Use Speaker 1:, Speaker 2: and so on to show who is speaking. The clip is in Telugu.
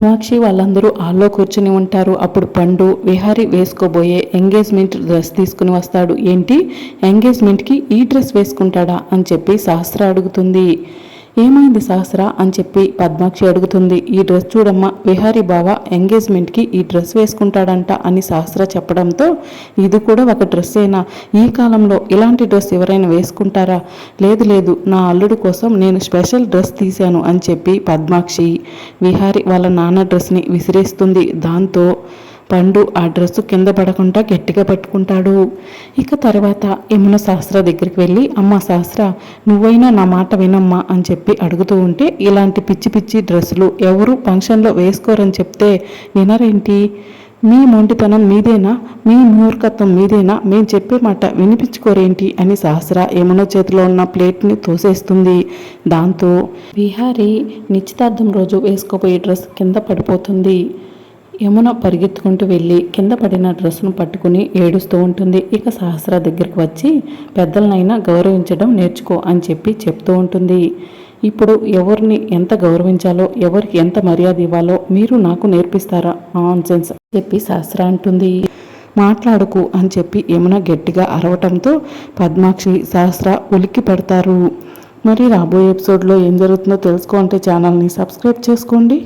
Speaker 1: మీనాక్షి వాళ్ళందరూ హాల్లో కూర్చుని ఉంటారు. అప్పుడు పండు విహారి వేసుకోబోయే ఎంగేజ్మెంట్ డ్రెస్ తీసుకుని వస్తాడు. ఏంటి? ఎంగేజ్మెంట్కి ఈ డ్రెస్ వేసుకుంటాడా? అని చెప్పి సహస్ర అడుగుతుంది. ఏమైంది సహస్ర అని చెప్పి పద్మాక్షి అడుగుతుంది. ఈ డ్రెస్ చూడమ్మా విహారీ బావ ఎంగేజ్మెంట్కి ఈ డ్రెస్ వేసుకుంటాడంట అని సహస్ర చెప్పడంతో ఇది కూడా ఒక డ్రెస్సేనా? ఈ కాలంలో ఇలాంటి డ్రెస్ ఎవరైనా వేసుకుంటారా? లేదు లేదు నా అల్లుడు కోసం నేను స్పెషల్ డ్రెస్ తీశాను అని చెప్పి పద్మాక్షి విహారి వాళ్ళ నాన్న డ్రెస్ని విసిరేస్తుంది. దాంతో పండు ఆ డ్రెస్సు కింద పడకుండా గట్టిగా పట్టుకుంటాడు. ఇక తర్వాత యమున శాస్త్ర దగ్గరికి వెళ్ళి అమ్మ శాస్త్ర నువ్వైనా నా మాట వినమ్మా అని చెప్పి అడుగుతూ ఉంటే ఇలాంటి పిచ్చి పిచ్చి డ్రెస్సులు ఎవరు ఫంక్షన్లో వేసుకోరని చెప్తే వినరేంటి? మీ మొండితనం మీదేనా? మీ మూర్ఖత్వం మీదేనా? మేము చెప్పే మాట వినిపించుకోరేంటి? అని సహస్ర యమున చేతిలో ఉన్న ప్లేట్ని తోసేస్తుంది. దాంతో విహారీ నిశ్చితార్థం రోజు వేసుకోబోయే డ్రెస్ కింద పడిపోతుంది. యమున పరిగెత్తుకుంటూ వెళ్ళి కింద పడిన డ్రెస్సును పట్టుకుని ఏడుస్తూ ఉంటుంది. ఇక సహస్ర దగ్గరకు వచ్చి పెద్దలనైనా గౌరవించడం నేర్చుకో అని చెప్పి చెప్తూ ఉంటుంది. ఇప్పుడు ఎవరిని ఎంత గౌరవించాలో ఎవరికి ఎంత మర్యాద ఇవ్వాలో మీరు నాకు నేర్పిస్తారా? సెన్స్ చెప్పి సహస్ర అంటుంది. మాట్లాడుకు అని చెప్పి యమున గట్టిగా అరవటంతో పద్మాక్షి సహస్ర ఉలిక్కి పడతారు. మరి రాబోయే ఎపిసోడ్లో ఏం జరుగుతుందో తెలుసుకోవాలంటే ఛానల్ని సబ్స్క్రైబ్ చేసుకోండి.